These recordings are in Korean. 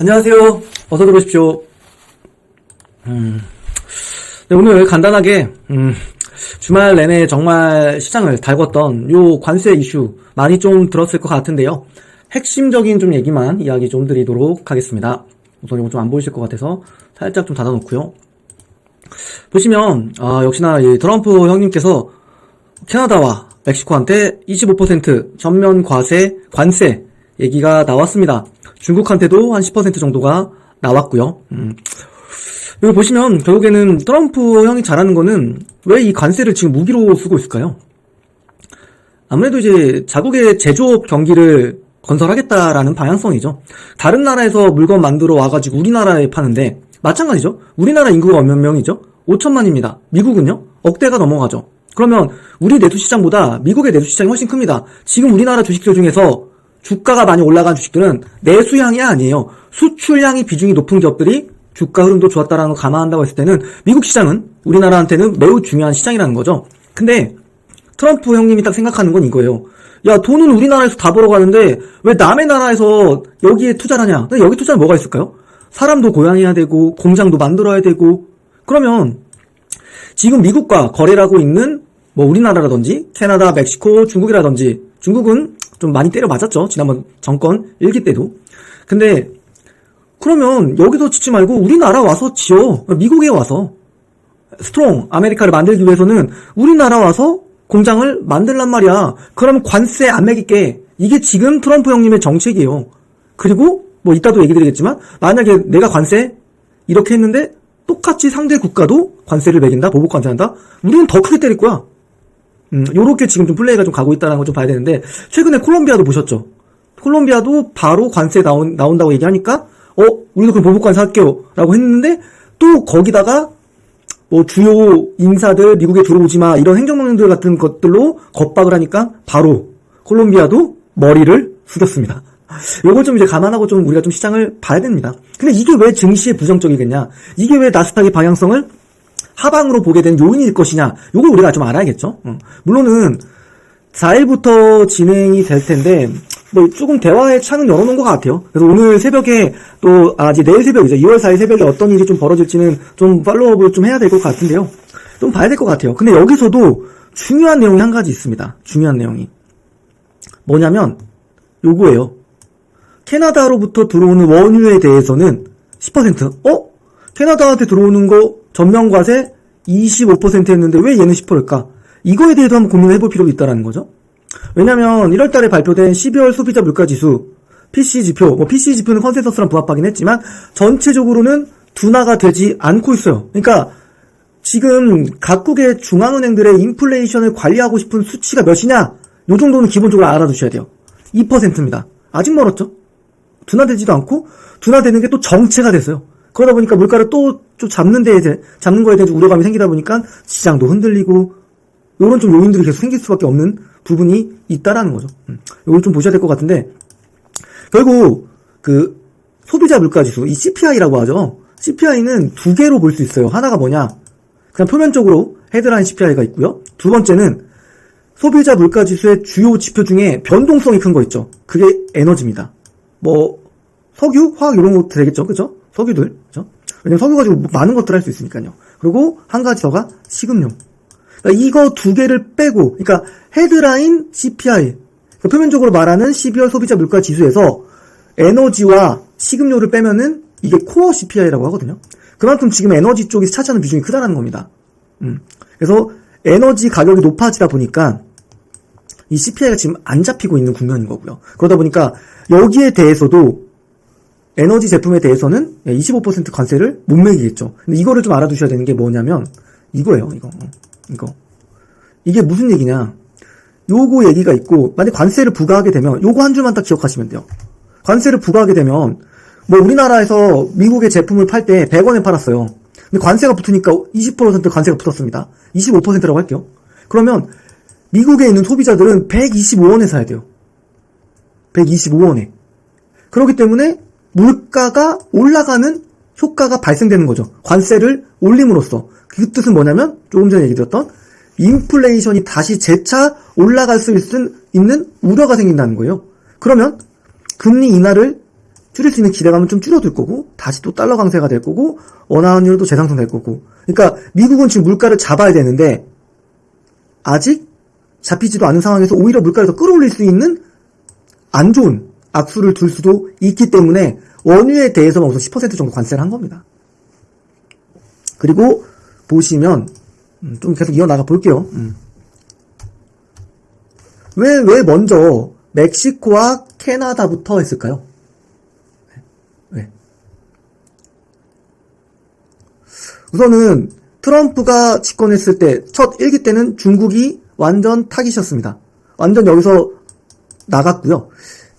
안녕하세요. 어서 들어오십시오. 음, 네, 오늘 간단하게 음, 주말 내내 정말 시장을 달궜던 요 관세 이슈 많이 좀 들었을 것 같은데요. 핵심적인 좀 얘기만 이야기 좀 드리도록 하겠습니다. 우선 이거 좀 안 보이실 것 같아서 살짝 좀 닫아놓고요. 보시면 아, 역시나 이 트럼프 형님께서 캐나다와 멕시코한테 25% 전면 과세 관세 얘기가 나왔습니다. 중국한테도 한 10% 정도가 나왔고요. 음. 여기 보시면 결국에는 트럼프 형이 잘하는 거는 왜 이 관세를 지금 무기로 쓰고 있을까요? 아무래도 이제 자국의 제조업 경기를 건설하겠다라는 방향성이죠. 다른 나라에서 물건 만들어 와가지고 우리나라에 파는데 마찬가지죠. 우리나라 인구가 몇 명이죠? 5천만입니다. 미국은요? 억대가 넘어가죠. 그러면 우리 내수 시장보다 미국의 내수 시장이 훨씬 큽니다. 지금 우리나라 주식들 중에서 주가가 많이 올라간 주식들은 내수향이 아니에요. 수출향이 비중이 높은 기업들이 주가 흐름도 좋았다라는 걸 감안한다고 했을 때는 미국 시장은 우리나라한테는 매우 중요한 시장이라는 거죠. 근데 트럼프 형님이 딱 생각하는 건 이거예요. 야, 돈은 우리나라에서 다 벌어가는데 왜 남의 나라에서 여기에 투자를 하냐? 여기 투자는 뭐가 있을까요? 사람도 고용해야 되고 공장도 만들어야 되고 그러면 지금 미국과 거래를 하고 있는 뭐 우리나라라든지 캐나다, 멕시코, 중국이라든지 중국은 좀 많이 때려 맞았죠. 지난번 정권 일기 때도. 근데 그러면 여기서 짓지 말고 우리나라 와서 지어. 미국에 와서 스트롱 아메리카를 만들기 위해서는 우리나라 와서 공장을 만들란 말이야. 그러면 관세 안 매길게. 이게 지금 트럼프 형님의 정책이에요. 그리고 뭐 이따도 얘기 드리겠지만 만약에 내가 관세 이렇게 했는데 똑같이 상대 국가도 관세를 매긴다, 보복 관세한다. 우리는 더 크게 때릴 거야. 음, 요렇게 지금 좀 플레이가 좀 가고 있다는 걸 좀 봐야 되는데, 최근에 콜롬비아도 보셨죠? 콜롬비아도 바로 관세 나온, 나온다고 얘기하니까, 어, 우리도 그럼 보복 관세 할게요. 라고 했는데, 또 거기다가, 뭐 주요 인사들 미국에 들어오지 마, 이런 행정명령들 같은 것들로 겁박을 하니까, 바로 콜롬비아도 머리를 숙였습니다. 요걸 좀 이제 감안하고 좀 우리가 좀 시장을 봐야 됩니다. 근데 이게 왜 증시에 부정적이겠냐? 이게 왜 나스닥의 방향성을 하방으로 보게 된 요인일 것이냐? 요걸 우리가 좀 알아야겠죠. 어. 물론은 4일부터 진행이 될 텐데 뭐 조금 대화의 창은 열어놓은 것 같아요. 그래서 오늘 새벽에 또 아, 이제 내일 새벽이죠. 2월 4일 새벽에 어떤 일이 좀 벌어질지는 좀 팔로우업을 좀 해야 될 것 같은데요. 좀 봐야 될 것 같아요. 근데 여기서도 중요한 내용이 한 가지 있습니다. 중요한 내용이 뭐냐면 요거예요. 캐나다로부터 들어오는 원유에 대해서는 10%? 어? 캐나다한테 들어오는 거 전면과세 25% 했는데 왜 얘는 10%일까? 이거에 대해서 한번 고민을 해볼 필요가 있다는 거죠. 왜냐면 1월 달에 발표된 12월 소비자 물가 지수 PC 지표, 뭐 PC 지표는 컨센서스랑 부합하긴 했지만 전체적으로는 둔화가 되지 않고 있어요. 그러니까 지금 각국의 중앙은행들의 인플레이션을 관리하고 싶은 수치가 몇이냐? 요 정도는 기본적으로 알아두셔야 돼요. 2%입니다. 아직 멀었죠? 둔화되지도 않고 둔화되는 게 또 정체가 됐어요. 그러다 보니까 물가를 또 좀 잡는 데에 대, 잡는 거에 대해서 우려감이 생기다 보니까 시장도 흔들리고 이런 좀 요인들이 계속 생길 수밖에 없는 부분이 있다라는 거죠. 음, 이걸 좀 보셔야 될 것 같은데 결국 그 소비자 물가 지수 이 CPI라고 하죠. CPI는 두 개로 볼 수 있어요. 하나가 뭐냐? 그냥 표면적으로 헤드라인 CPI가 있고요. 두 번째는 소비자 물가 지수의 주요 지표 중에 변동성이 큰 거 있죠. 그게 에너지입니다. 뭐 석유, 화학 이런 것도 되겠죠, 그죠? 석유들, 그죠? 왜냐면 석유 가지고 많은 것들 할수 있으니까요. 그리고 한 가지 더가 식음료. 그러니까 이거 두 개를 빼고, 그러니까 헤드라인 CPI, 그러니까 표면적으로 말하는 12월 소비자 물가 지수에서 에너지와 식음료를 빼면은 이게 코어 CPI라고 하거든요. 그만큼 지금 에너지 쪽이 차지하는 비중이 크다는 겁니다. 음. 그래서 에너지 가격이 높아지다 보니까 이 CPI가 지금 안 잡히고 있는 국면인 거고요. 그러다 보니까 여기에 대해서도 에너지 제품에 대해서는 25% 관세를 못 매기겠죠. 근데 이거를 좀 알아두셔야 되는 게 뭐냐면 이거예요. 이거. 어, 이거. 이게 무슨 얘기냐? 요거 얘기가 있고 만약 관세를 부과하게 되면 요거 한 줄만 딱 기억하시면 돼요. 관세를 부과하게 되면 뭐 우리나라에서 미국의 제품을 팔 때 100원에 팔았어요. 근데 관세가 붙으니까 20% 관세가 붙었습니다. 25%라고 할게요. 그러면 미국에 있는 소비자들은 125원에 사야 돼요. 125원에. 그렇기 때문에 물가가 올라가는 효과가 발생되는 거죠. 관세를 올림으로써. 그 뜻은 뭐냐면 조금 전에 얘기 드렸던 인플레이션이 다시 재차 올라갈 수 있는, 우려가 생긴다는 거예요. 그러면 금리 인하를 줄일 수 있는 기대감은 좀 줄어들 거고 다시 또 달러 강세가 될 거고 원화 환율도 재상승될 거고 그러니까 미국은 지금 물가를 잡아야 되는데 아직 잡히지도 않은 상황에서 오히려 물가를 더 끌어올릴 수 있는 안 좋은 악수를 둘 수도 있기 때문에 원유에 대해서만 우선 10% 정도 관세를 한 겁니다. 그리고 보시면 음, 좀 계속 이어나가 볼게요. 음. 왜, 왜 먼저 멕시코와 캐나다부터 했을까요? 왜? 우선은 트럼프가 집권했을 때, 첫 일기 때는 중국이 완전 타깃이었습니다. 완전 여기서 나갔고요.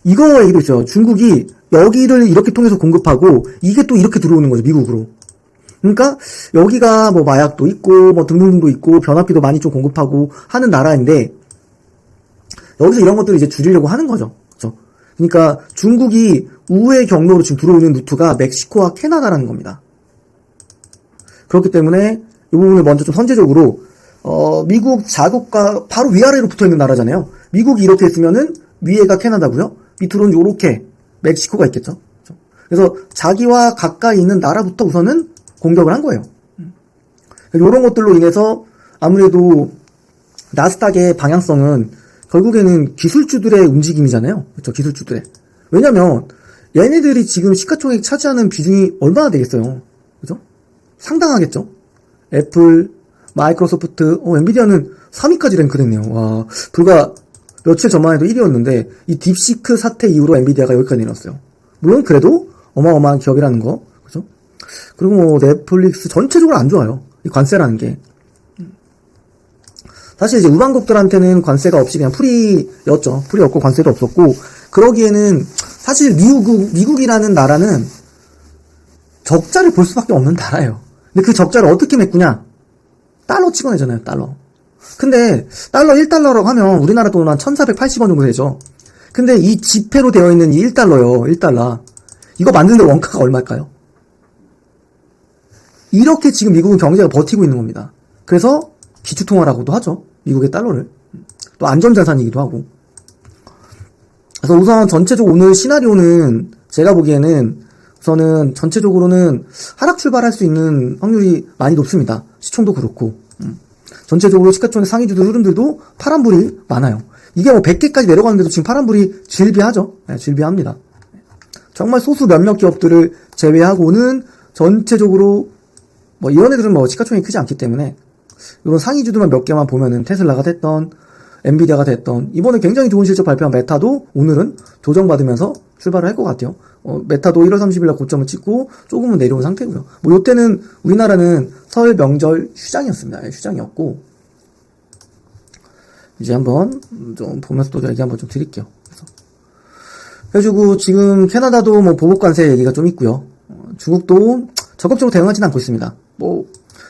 이거 얘기도 있어요. 중국이 여기를 이렇게 통해서 공급하고 이게 또 이렇게 들어오는 거죠. 미국으로. 그러니까 여기가 뭐 마약도 있고 뭐 등등등도 있고 변압기도 많이 좀 공급하고 하는 나라인데 여기서 이런 것들을 이제 줄이려고 하는 거죠. 그죠? 그러니까 중국이 우회 경로로 지금 들어오는 루트가 멕시코와 캐나다라는 겁니다. 그렇기 때문에 이 부분을 먼저 좀 선제적으로 어, 미국 자국과 바로 위아래로 붙어 있는 나라잖아요. 미국이 이렇게 했으면은 위에가 캐나다고요. 밑으로는 요렇게 멕시코가 있겠죠. 그죠? 그래서 자기와 가까이 있는 나라부터 우선은 공격을 한 거예요. 이런 것들로 인해서 아무래도 나스닥의 방향성은 결국에는 기술주들의 움직임이잖아요. 그렇죠? 기술주들의. 왜냐면 얘네들이 지금 시가총액 차지하는 비중이 얼마나 되겠어요. 그죠? 상당하겠죠? 애플, 마이크로소프트, 어, 엔비디아는 3위까지 랭크됐네요. 와, 불과 며칠 전만 해도 1위였는데 이 딥시크 사태 이후로 엔비디아가 여기까지 내렸어요. 물론 그래도 어마어마한 기업이라는 거, 그죠? 그리고 뭐 넷플릭스 전체적으로 안 좋아요. 이 관세라는 게. 사실 이제 우방국들한테는 관세가 없이 그냥 풀이였죠. 풀이였고 관세도 없었고 그러기에는 사실 미국 미국이라는 나라는 적자를 볼 수밖에 없는 나라예요. 근데 그 적자를 어떻게 메꾸냐? 달러 찍어내잖아요, 달러. 근데 달러 1달러라고 하면 우리나라 돈한 1,480원 정도 되죠. 근데 이 지폐로 되어 있는 이 1달러요, 1달러. 이거 만드는데 원가가 얼마일까요? 이렇게 지금 미국은 경제가 버티고 있는 겁니다. 그래서 기축통화라고도 하죠. 미국의 달러를. 또 안전자산이기도 하고. 그래서 우선 전체적으로 오늘 시나리오는 제가 보기에는 우선은 전체적으로는 하락 출발할 수 있는 확률이 많이 높습니다. 시총도 그렇고. 음. 전체적으로 시가총액 상위주들 흐름들도 파란불이 많아요. 이게 뭐 100개까지 내려가는데도 지금 파란불이 질비하죠. 네, 질비합니다. 정말 소수 몇몇 기업들을 제외하고는 전체적으로 뭐 이런 애들은 뭐 시가총액이 크지 않기 때문에 이런 상위주들만 몇 개만 보면은 테슬라가 됐던 엔비디아가 됐던 이번에 굉장히 좋은 실적 발표한 메타도 오늘은 조정받으면서 출발을 할 것 같아요. 어, 메타도 1월 30일 날 고점을 찍고 조금은 내려온 상태고요. 뭐 요때는 우리나라는 설 명절 휴장이었습니다. 예, 휴장이었고 이제 한번 좀 보면서 또 얘기 한번 좀 드릴게요. 그래서 그래가지고 지금 캐나다도 뭐 보복 관세 얘기가 좀 있고요. 어, 중국도 적극적으로 대응하지는 않고 있습니다. 뭐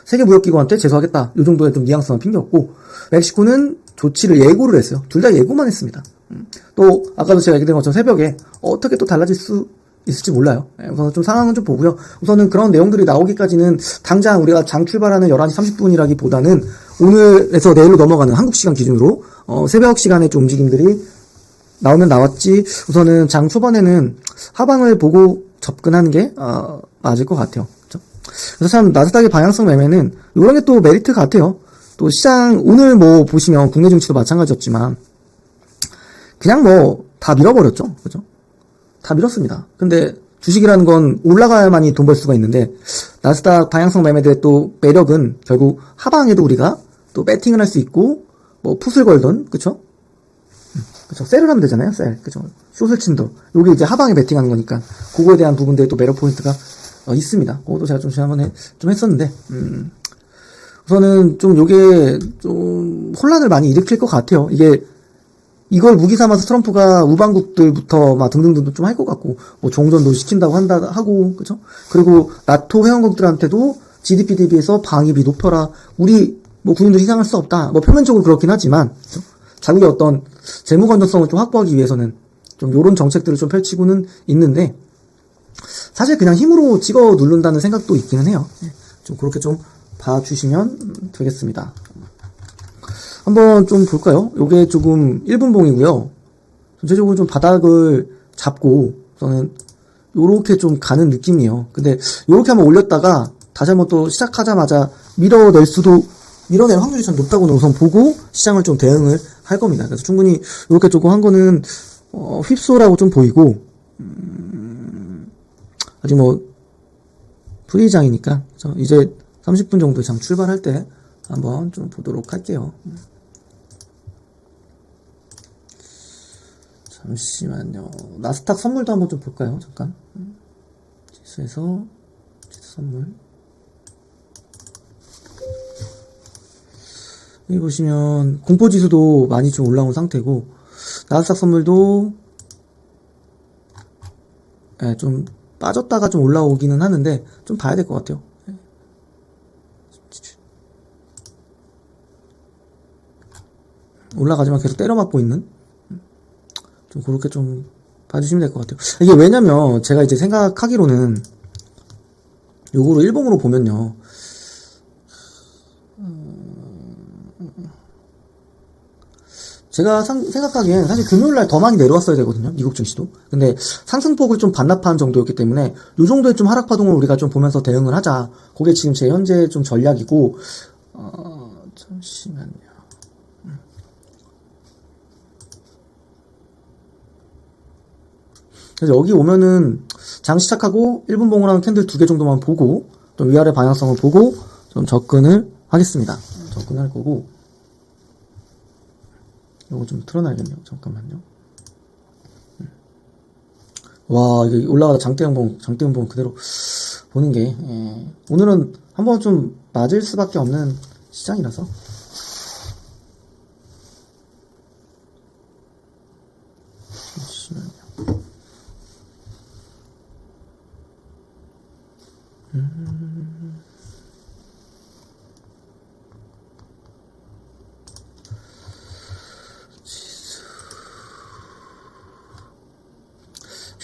세계무역기구한테 제소하겠다. 이 정도의 좀 뉘앙스만 핑계였고 멕시코는 조치를 예고를 했어요. 둘 다 예고만 했습니다. 음. 또 아까도 제가 얘기드린 것처럼 새벽에 어떻게 또 달라질 수 있을지 몰라요. 예, 우선 좀 상황은 좀 보고요. 우선은 그런 내용들이 나오기까지는 당장 우리가 장 출발하는 11시 30분이라기보다는 오늘에서 내일로 넘어가는 한국 시간 기준으로 어, 새벽 시간에 좀 움직임들이 나오면 나왔지 우선은 장 초반에는 하방을 보고 접근하는 게 어, 맞을 것 같아요. 그렇죠? 그래서 참 나스닥의 방향성 매매는 이런 게 또 메리트 같아요. 또 시장 오늘 뭐 보시면 국내 증시도 마찬가지였지만 그냥 뭐 다 밀어버렸죠. 그죠? 다 밀었습니다. 근데 주식이라는 건 올라가야만이 돈 벌 수가 있는데 나스닥 방향성 매매들의 또 매력은 결국 하방에도 우리가 또 배팅을 할 수 있고 뭐 풋을 걸던 그쵸? 그쵸 셀을 하면 되잖아요 셀 그쵸 숏을 친도 요게 이제 하방에 배팅하는 거니까 그거에 대한 부분들이 또 매력 포인트가 어, 있습니다 그것도 제가 좀 지난번에 좀 했었는데 음. 우선은 좀 요게 좀 혼란을 많이 일으킬 것 같아요 이게 이걸 무기 삼아서 트럼프가 우방국들부터 막 등등등도 좀 할 것 같고 뭐 종전도 시킨다고 한다 하고 그죠? 그리고 나토 회원국들한테도 GDP 대비해서 방위비 높여라. 우리 뭐 군인들 희생할 수 없다. 뭐 표면적으로 그렇긴 하지만 그죠? 자국의 어떤 재무 건전성을 좀 확보하기 위해서는 좀 요런 정책들을 좀 펼치고는 있는데 사실 그냥 힘으로 찍어 누른다는 생각도 있기는 해요. 예, 좀 그렇게 좀 봐주시면 되겠습니다. 한번 좀 볼까요? 요게 조금 1분 봉이고요. 전체적으로 좀 바닥을 잡고 저는 요렇게 좀 가는 느낌이에요. 근데 요렇게 한번 올렸다가 다시 한번 또 시작하자마자 밀어낼 수도 밀어낼 확률이 좀 높다고는 우선 보고 시장을 좀 대응을 할 겁니다. 그래서 충분히 이렇게 조금 한 거는 어, 휩소라고 좀 보이고 음, 아직 뭐 프리장이니까 저 이제 30분 정도 장 출발할 때 한번 좀 보도록 할게요. 잠시만요. 나스닥 선물도 한번 좀 볼까요? 잠깐. 음, 지수에서 지수 선물. 여기 보시면 공포지수도 많이 좀 올라온 상태고 나스닥 선물도 예, 좀 빠졌다가 좀 올라오기는 하는데 좀 봐야 될 것 같아요. 올라가지만 계속 때려맞고 있는 좀 그렇게 좀 봐주시면 될 것 같아요. 이게 왜냐면 제가 이제 생각하기로는 요거로 일봉으로 보면요. 제가 상- 생각하기엔 사실 금요일날 더 많이 내려왔어야 되거든요. 미국 증시도. 근데 상승폭을 좀 반납한 정도였기 때문에 요 정도의 좀 하락 파동을 우리가 좀 보면서 대응을 하자. 그게 지금 제 현재 좀 전략이고 어, 잠시만요. 그래서 여기 오면은 장 시작하고 1분 봉으로는 캔들 두 개 정도만 보고 좀 위아래 방향성을 보고 좀 접근을 하겠습니다. 접근할 거고 이거 좀 틀어놔야겠네요. 잠깐만요. 음. 와 이게 올라가다 장대음봉 장대음봉 그대로 보는 게 예. 오늘은 한번 좀 맞을 수밖에 없는 시장이라서 잠시만요.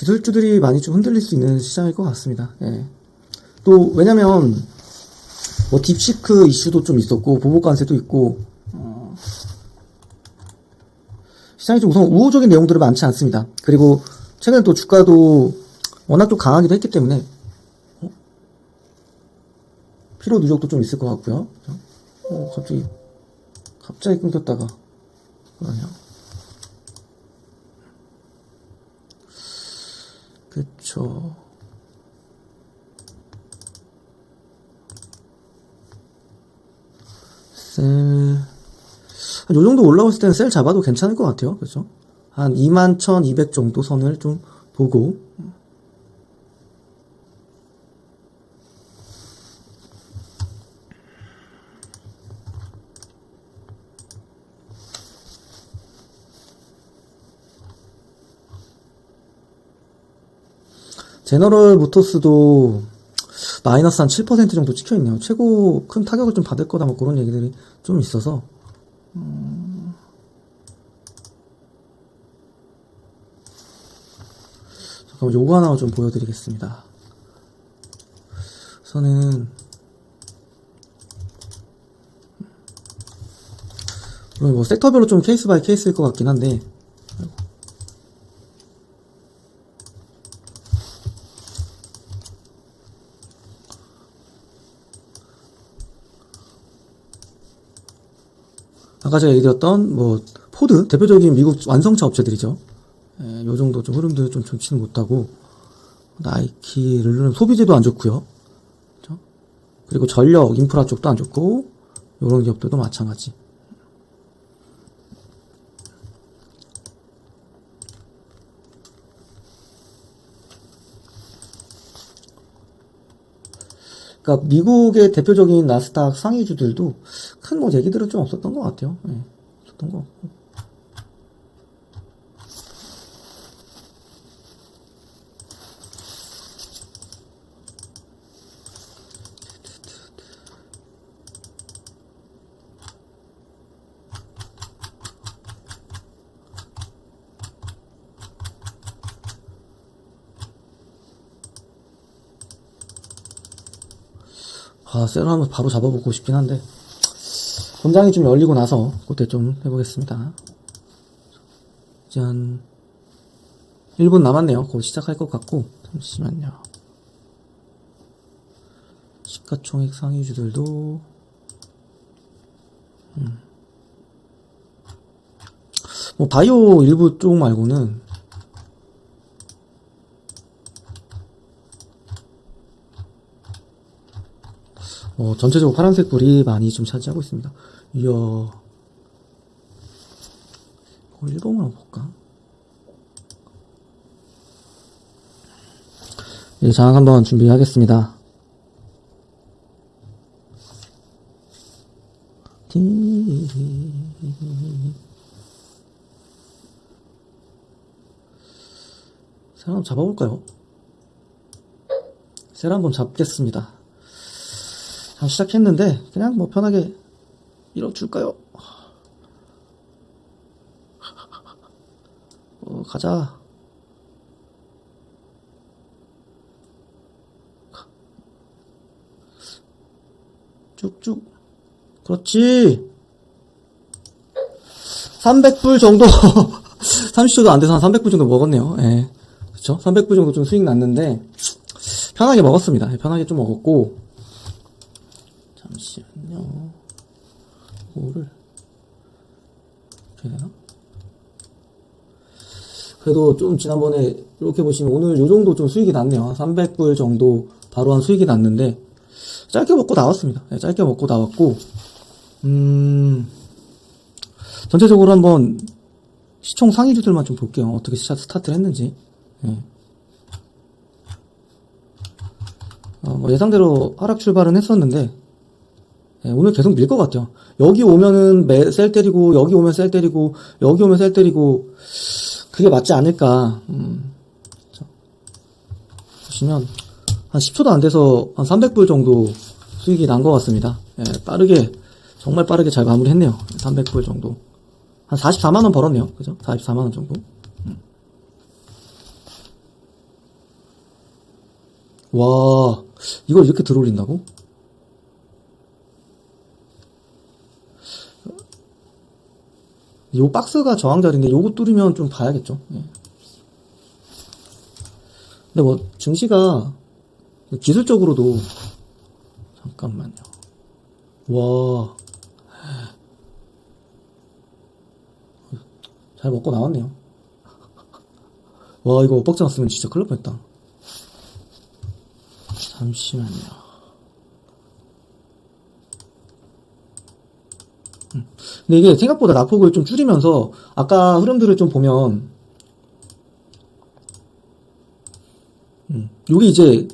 기술주들이 많이 좀 흔들릴 수 있는 시장일 것 같습니다. 예. 또 왜냐면 뭐 딥시크 이슈도 좀 있었고 보복 관세도 있고 어, 시장이 좀 우선 우호적인 내용들이 많지 않습니다. 그리고 최근에 또 주가도 워낙 좀 강하기도 했기 때문에 어? 피로 누적도 좀 있을 것 같고요. 어, 갑자기 갑자기 끊겼다가 그러냐. 그쵸. 셀, 한요 정도 올라왔을 때는 셀 잡아도 괜찮을 것 같아요. 그죠? 한 21,200 정도 선을 좀 보고. 제너럴 모터스도 마이너스 한 7% 정도 찍혀있네요. 최고 큰 타격을 좀 받을 거다 뭐 그런 얘기들이 좀 있어서. 음. 잠깐만 요거 하나 좀 보여드리겠습니다. 우선은 물론 뭐 섹터별로 좀 케이스 바이 케이스일 것 같긴 한데 아까 제가 얘기 드렸던 뭐 포드 대표적인 미국 완성차 업체들이죠. 예, 요 정도 좀 흐름도 좀 좋지는 못하고 나이키, 르르는 소비재도 안 좋고요. 그죠? 그리고 전력, 인프라 쪽도 안 좋고 요런 기업들도 마찬가지. 그러니까 미국의 대표적인 나스닥 상위주들도 큰 뭐 얘기들은 좀 없었던 것 같아요. 예, 없었던 것 같고. 아, 셀을 한번 바로 잡아보고 싶긴 한데 본장이 좀 열리고 나서 그때 좀 해보겠습니다. 짠. 1분 남았네요. 곧 시작할 것 같고. 잠시만요. 시가총액 상위주들도, 음. 뭐, 바이오 일부 쪽 말고는, 어, 전체적으로 파란색 불이 많이 좀 차지하고 있습니다. 이야. 일본어 한번 볼까? 예, 장악 한번 준비하겠습니다. 티- 세라 한번 잡아볼까요? 세라 한번 잡겠습니다. 자, 시작했는데, 그냥 뭐 편하게 밀어줄까요? 어, 가자. 쭉쭉. 그렇지. 300불 정도, 30초도 안 돼서 한 300불 정도 먹었네요. 예. 그쵸? 300불 정도 좀 수익 났는데, 편하게 먹었습니다. 예, 편하게 좀 먹었고, 잠시만요. 이거를, 이렇게 되나? 그래도 좀 지난번에 이렇게 보시면 오늘 요 정도 좀 수익이 났네요. 300불 정도 바로 한 수익이 났는데, 짧게 먹고 나왔습니다. 네, 짧게 먹고 나왔고, 음, 전체적으로 한번 시총 상위주들만 좀 볼게요. 어떻게 시- 스타트를 했는지. 예. 어, 뭐 예상대로 하락 출발은 했었는데, 예, 오늘 계속 밀 것 같아요. 여기 오면은 매, 셀 때리고, 여기 오면 셀 때리고, 여기 오면 셀 때리고, 그게 맞지 않을까. 음, 자, 보시면, 한 10초도 안 돼서 한 300불 정도 수익이 난 것 같습니다. 예, 빠르게, 정말 빠르게 잘 마무리했네요. 300불 정도. 한 44만 원 벌었네요. 그죠? 44만 원 정도. 음. 와, 이걸 이렇게 들어올린다고? 요 박스가 저항 자리인데 요거 뚫으면 좀 봐야겠죠. 예. 근데 뭐 증시가 기술적으로도 잠깐만요. 와. 잘 먹고 나왔네요. 와, 이거 엇박자 났으면 진짜 큰일 날 뻔했다. 잠시만요. 근데 이게 생각보다 낙폭을 좀 줄이면서 아까 흐름들을 좀 보면 음, 요게 이제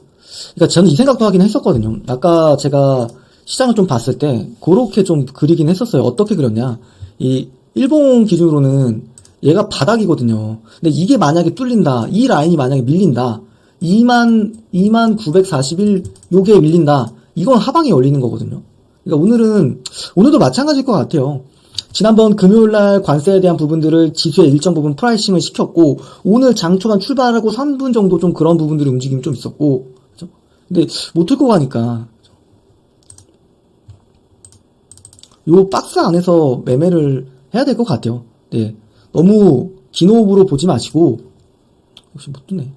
그러니까 저는 이 생각도 하긴 했었거든요. 아까 제가 시장을 좀 봤을 때 그렇게 좀 그리긴 했었어요. 어떻게 그렸냐? 이 일본 기준으로는 얘가 바닥이거든요. 근데 이게 만약에 뚫린다. 이 라인이 만약에 밀린다. 2만 2만 941 요게 밀린다. 이건 하방이 열리는 거거든요. 그러니까 오늘은 오늘도 마찬가지일 것 같아요. 지난번 금요일 날 관세에 대한 부분들을 지수에 일정 부분 프라이싱을 시켰고 오늘 장 초반 출발하고 3분 정도 좀 그런 부분들이 움직임이 좀 있었고 그죠? 근데 못 들고 가니까 요 박스 안에서 매매를 해야 될 것 같아요. 네. 너무 긴 호흡으로 보지 마시고 역시 못 뜨네.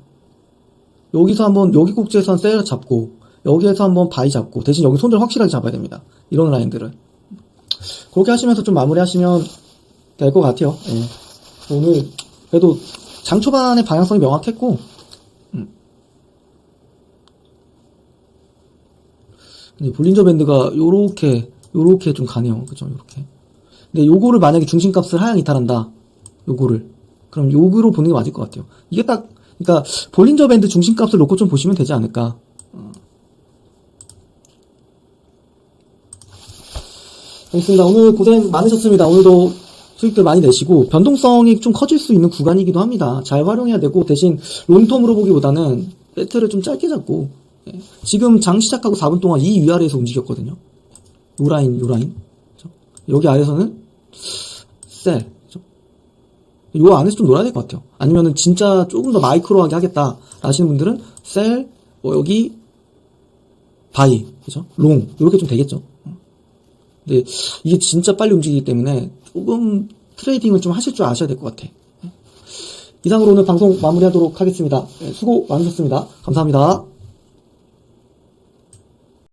여기서 한번 여기 꼭지에선 셀 잡고 여기에서 한번 바이 잡고 대신 여기 손을 확실하게 잡아야 됩니다. 이런 라인들을 그렇게 하시면서 좀 마무리하시면 될 것 같아요. 예. 오늘 그래도 장 초반의 방향성이 명확했고 음. 근데 볼린저 밴드가 요렇게 요렇게 좀 가네요. 그죠? 요렇게. 근데 요거를 만약에 중심값을 하향 이탈한다. 요거를. 그럼 요거로 보는 게 맞을 것 같아요. 이게 딱 그러니까 볼린저 밴드 중심값을 놓고 좀 보시면 되지 않을까. 알겠습니다. 오늘 고생 많으셨습니다. 오늘도 수익들 많이 내시고 변동성이 좀 커질 수 있는 구간이기도 합니다. 잘 활용해야 되고 대신 롱텀으로 보기보다는 배트를 좀 짧게 잡고 예. 지금 장 시작하고 4분 동안 이 위아래에서 움직였거든요. 요 라인, 요 라인. 그죠? 여기 아래서는 셀. 그죠? 요 안에서 좀 놀아야 될 것 같아요. 아니면은 진짜 조금 더 마이크로하게 하겠다 하시는 분들은 셀, 뭐 여기 바이, 그죠? 롱 이렇게 좀 되겠죠. 근데 이게 진짜 빨리 움직이기 때문에 조금 트레이딩을 좀 하실 줄 아셔야 될 것 같아. 이상으로는 방송 마무리하도록 하겠습니다. 예, 수고 많으셨습니다. 감사합니다.